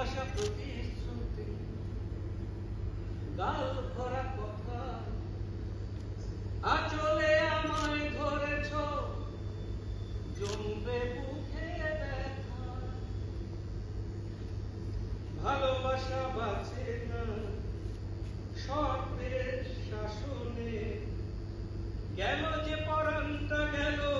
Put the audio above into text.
ভালোবাসা প্রতিশ্রুতি। গাল ভরা কথা। আচলে আমায় ধরেছ, জমবে বুকে ব্যথা। ভালোবাসা বাঁচে না শর্তের শাসনে। গেল যে পরাণটা গেল